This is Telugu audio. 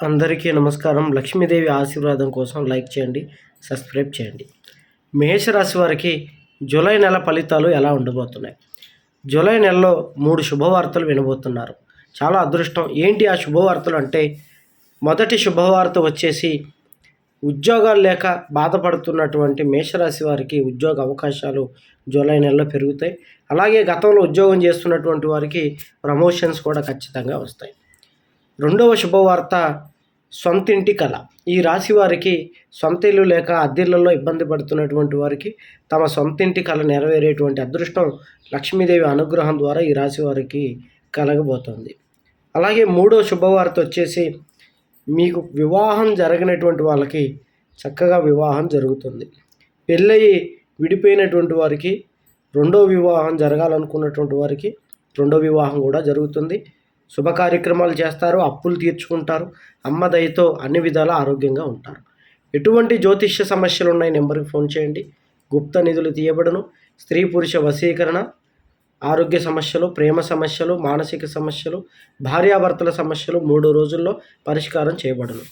అందరికీ నమస్కారం. లక్ష్మీదేవి ఆశీర్వాదం కోసం లైక్ చేయండి సబ్స్క్రైబ్ చేయండి. మేషరాశి వారికి జూలై నెల ఫలితాలు ఎలా ఉండబోతున్నాయి? జూలై నెలలో మూడు శుభవార్తలు వినబోతున్నారు. చాలా అదృష్టం. ఏంటి ఆ శుభవార్తలు అంటే మొదటి శుభవార్త వచ్చేసి ఉద్యోగాలు లేక బాధపడుతున్నటువంటి మేషరాశి వారికి ఉద్యోగ అవకాశాలు జూలై నెలలో పెరుగుతాయి. అలాగే గతంలో ఉద్యోగం చేస్తున్నటువంటి వారికి ప్రమోషన్స్ కూడా ఖచ్చితంగా వస్తాయి. రెండవ శుభవార్త సొంతింటి కళ ఈ రాశి వారికి సొంత ఇల్లు లేక అద్దెళ్ళలో ఇబ్బంది పడుతున్నటువంటి వారికి తమ సొంతింటి కళ నెరవేరేటువంటి అదృష్టం లక్ష్మీదేవి అనుగ్రహం ద్వారా ఈ రాశి వారికి కలగబోతోంది. అలాగే మూడో శుభవార్త వచ్చేసి మీకు వివాహం జరగనటువంటి వాళ్ళకి చక్కగా వివాహం జరుగుతుంది. పెళ్ళయి విడిపోయినటువంటి వారికి రెండో వివాహం జరగాలనుకున్నటువంటి వారికి రెండో వివాహం కూడా జరుగుతుంది. శుభ కార్యక్రమాలు చేస్తారు అప్పులు తీర్చుకుంటారు అమ్మ దయతో అన్ని విధాల ఆరోగ్యంగా ఉంటారు. ఎటువంటి జ్యోతిష్య సమస్యలు ఉన్నాయి నెంబర్కి ఫోన్ చేయండి. గుప్త నిధులు తీయబడును. స్త్రీ పురుష వశీకరణ ఆరోగ్య సమస్యలు ప్రేమ సమస్యలు మానసిక సమస్యలు భార్యాభర్తల సమస్యలు మూడు రోజుల్లో పరిష్కారం చేయబడును.